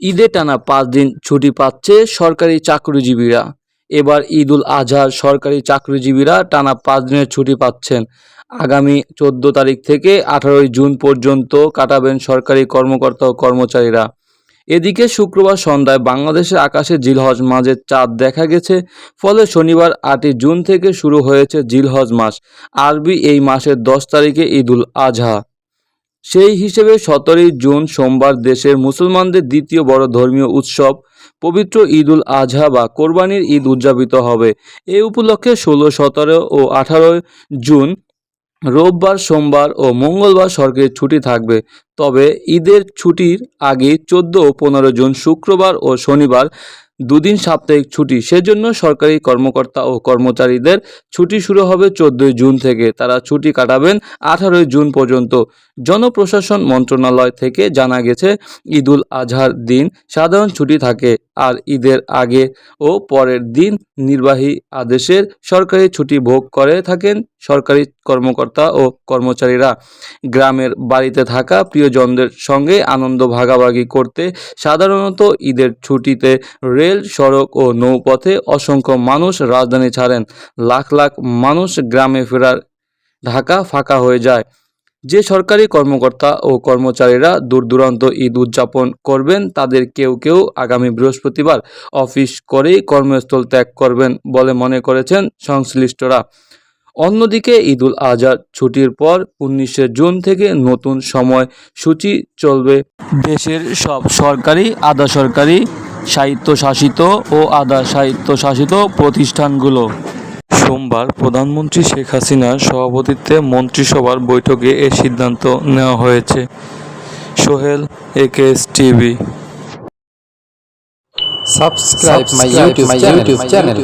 ঈদে টানা পাঁচ দিন ছুটি পাচ্ছে সরকারি চাকরিজীবীরা। এবার ঈদুল আজহার সরকারি চাকরিজীবীরা টানা পাঁচ দিনের ছুটি পাচ্ছেন। আগামী চোদ্দ তারিখ থেকে আঠারোই জুন পর্যন্ত কাটাবেন সরকারি কর্মকর্তা ও কর্মচারীরা। এদিকে শুক্রবার সন্ধ্যায় বাংলাদেশের আকাশে জিলহজ মাঝের চাঁদ দেখা গেছে, ফলে শনিবার আটই জুন থেকে শুরু হয়েছে জিলহজ মাস। আরবি এই মাসের দশ তারিখে ঈদুল আজহা। সেই হিসেবে সতেরোই জুন সোমবার দেশের মুসলমানদের দ্বিতীয় বড় ধর্মীয় উৎসব, পবিত্র ঈদুল আজহা বা কোরবানির ঈদ উদযাপিত হবে। এ উপলক্ষে ষোলো, সতেরো ও আঠারোই জুন রোববার, সোমবার ও মঙ্গলবার সরকারি ছুটি থাকবে। তবে ঈদের ছুটির আগে চোদ্দ ও পনেরো জুন শুক্রবার ও শনিবার দুদিন সাপ্তাহিক ছুটি। সেজন্য সরকারি কর্মকর্তা ও কর্মচারীদের ছুটি শুরু হবে চোদ্দই জুন থেকে। তারা ছুটি কাটাবেন আঠারোই জুন পর্যন্ত। জনপ্রশাসন মন্ত্রণালয় থেকে জানা গেছে, ঈদুল আজহার দিন সাধারণ ছুটি থাকে আর ঈদের আগে ও পরের দিন নির্বাহী আদেশের সরকারি ছুটি ভোগ করে থাকেন সরকারি কর্মকর্তা ও কর্মচারীরা। গ্রামের বাড়িতে থাকা প্রিয়জনদের সঙ্গে আনন্দ ভাগাভাগি করতে সাধারণত ঈদের ছুটিতে রেল সড়ক ও নৌপথে অসংখ্য মানুষ রাজধানী ছাড়েন। লাখ লাখ মানুষ গ্রামে ফেরার ঢাকা ফাঁকা হয়ে যায়। যে সরকারি কর্মকর্তা ও কর্মচারীরা দূর দূরান্ত ঈদ উদযাপন করবেন, তাদের কেউ কেউ আগামী বৃহস্পতিবার অফিস করেই কর্মস্থল ত্যাগ করবেন বলে মনে করেছেন সংশ্লিষ্টরা। অন্যদিকে ঈদুল আজহার ছুটির পর উনিশে জুন থেকে নতুন সময় সূচি চলবে। দেশের সব সরকারি, আধা সরকারি স্বায়ত্তশাসিত ও আধা স্বায়ত্তশাসিত প্রতিষ্ঠানগুলো। সোমবার প্রধানমন্ত্রী শেখ হাসিনার সভাপতিত্বে মন্ত্রিসভার বৈঠকে এ সিদ্ধান্ত নেওয়া হয়েছে। Sohel AKS TV. Subscribe my YouTube channel.